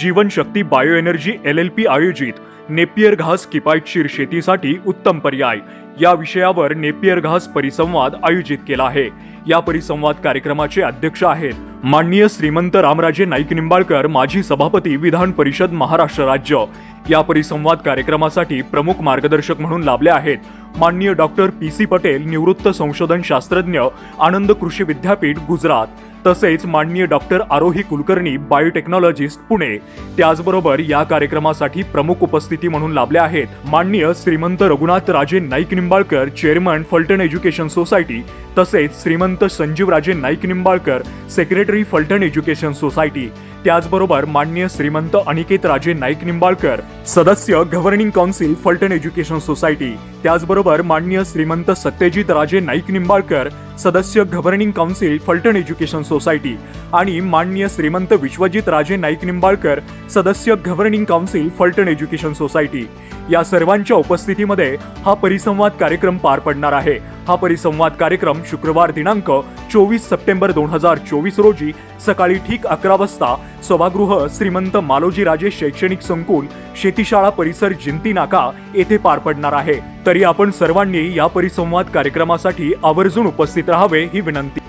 जीवनशक्ती bio energy L L P आयोजित Napier घास किफायतशीर शेतीसाठी उत्तम पर्याय. या विषयावर नेपियर घास परिसंवाद आयोजित केला आहे. या परिसंवाद कार्यक्रमाचे अध्यक्ष आहेत माननीय श्रीमंत रामराजे नाईक निंबाळकर माजी सभापती विधान परिषद महाराष्ट्र राज्य. या परिसंवाद कार्यक्रमासाठी प्रमुख मार्गदर्शक म्हणून लाभले आहेत माननीय डॉक्टर पी सी पटेल निवृत्त संशोधन शास्त्रज्ञ आनंद कृषी विद्यापीठ गुजरात. तसेच माननीय डॉक्टर आरोही कुलकर्णी बायोटेक्नॉलॉजिस्ट पुणे. त्याचबरोबर या कार्यक्रमासाठी प्रमुख उपस्थिती म्हणून लाभले आहेत माननीय Shrimant Raghunath Raje Naik Nimbalkar chairman Phaltan education society तसेच Shrimant Sanjeev Raje Naik Nimbalkar secretary Phaltan education society. त्याचबरोबर माननीय श्रीमंत अनिकेत राजे नाईक निंबाळकर सदस्य governing council Phaltan education society. त्याचबरोबर माननीय श्रीमंत सत्यजित राजे नाईक निंबाळकर सदस्य governing council Phaltan education society आणि माननीय श्रीमंत विश्वजित राजे नाईक निंबाळकर सदस्य governing council Phaltan education society. या सर्वांच्या उपस्थितीमध्ये हा परिसंवाद कार्यक्रम पार पडणार आहे. हा परिसंवाद कार्यक्रम शुक्रवार दिनांक चोवीस सप्टेंबर दोन हजार चोवीस रोजी सकाळी ठीक अकरा वाजता सभागृह श्रीमंत मालोजीराजे शैक्षणिक संकुल शेतीशाळा परिसर जिंती नाका येथे पार पडणार आहे. तरी आपण सर्वांनी या परिसंवाद कार्यक्रमासाठी आवर्जून उपस्थित राहावे ही विनंती.